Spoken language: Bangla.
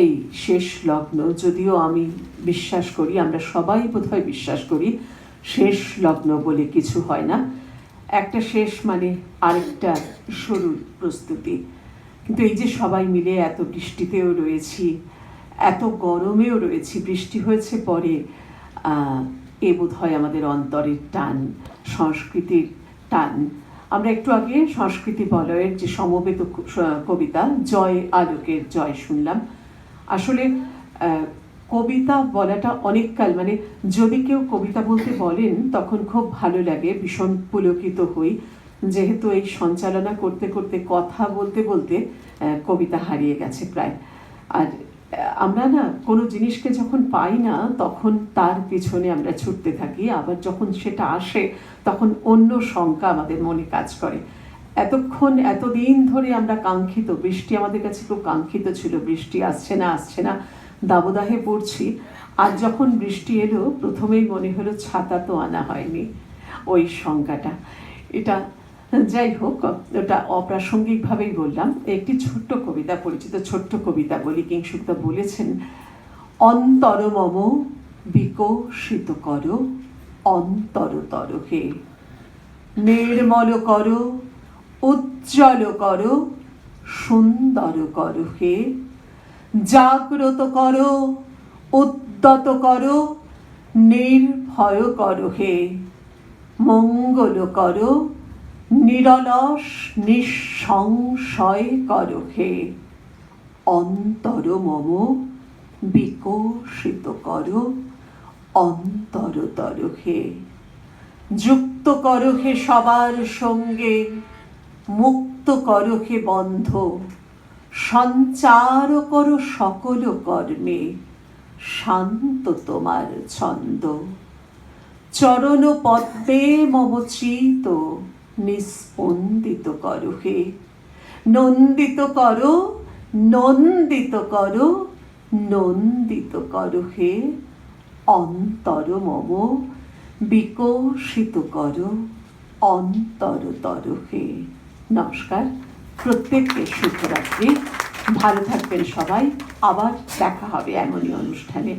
এই শেষ লগ্ন, যদিও আমি বিশ্বাস করি, আমরা সবাই বোধহয় বিশ্বাস করি, শেষ লগ্ন বলে কিছু হয় না। একটা শেষ মানে আরেকটা শুরুর প্রস্তুতি। কিন্তু এই যে সবাই মিলে এত বৃষ্টিতেও রয়েছি, এত গরমেও রয়েছি, বৃষ্টি হয়েছে পরে এ বোধ হয় আমাদের অন্তরের টান, সংস্কৃতির টান। আমরা একটু আগে সংস্কৃতি বলয়ের যে সমবেত কবিতা, জয় আলোকের জয় শুনলাম। আসলে কবিতা বলাটা অনেককাল মানে যদি কেউ কবিতা বলতে বলেন, তখন খুব ভালো লাগে, ভীষণ পুলকিত হই। যেহেতু এই সঞ্চালনা করতে করতে, কথা বলতে বলতে কবিতা হারিয়ে গেছে প্রায়। আর আমরা না কোনো জিনিসকে যখন পাই না, তখন তার পিছনে আমরা ছুটতে থাকি। আবার যখন সেটা আসে, তখন অন্য শঙ্কা আমাদের মনে কাজ করে। এতক্ষণ, এতদিন ধরে আমরা কাঙ্ক্ষিত, বৃষ্টি আমাদের কাছে খুব কাঙ্ক্ষিত ছিল, বৃষ্টি আসছে না আসছে না, দাবদাহে পড়ছি। আর যখন বৃষ্টি এলো, প্রথমেই মনে হলো ছাতা তো আনা হয়নি, ওই শঙ্কাটা। এটা যাই হোক, ওটা অপ্রাসঙ্গিকভাবেই বললাম। একটি ছোট্ট কবিতা পরিচিত, ছোট্ট কবিতা বলি, কিংসুকতা বলেছেন অন্তরমম বিকশিত কর অন্তরতর হে। নির্মল করো উজ্জ্বল করো, সুন্দর করো হে। জাগ্রত করো, উদ্যত করো, নির্ভয় করো হে। মঙ্গল করো, নিরলস, নিঃসংশয় করো হে। অন্তর মম বিকশিত করো, অন্তরতর হে। যুক্ত করো হে সবার সঙ্গে মুক্ত করো হে বন্ধ। সঞ্চার করো সকল কর্মে। শান্ত তোমার ছন্দ। চরণ পদ্মে মম চিত। নিস্পন্দিত করো হে। নন্দিত করো নন্দিত করো নন্দিত করো হে। অন্তর মম বিকশিত করো, অন্তরতর হে। নমস্কার। প্রত্যেককে শুভরাত্রি। ভালো থাকবেন সবাই। আবার দেখা হবে এমনই অনুষ্ঠানে।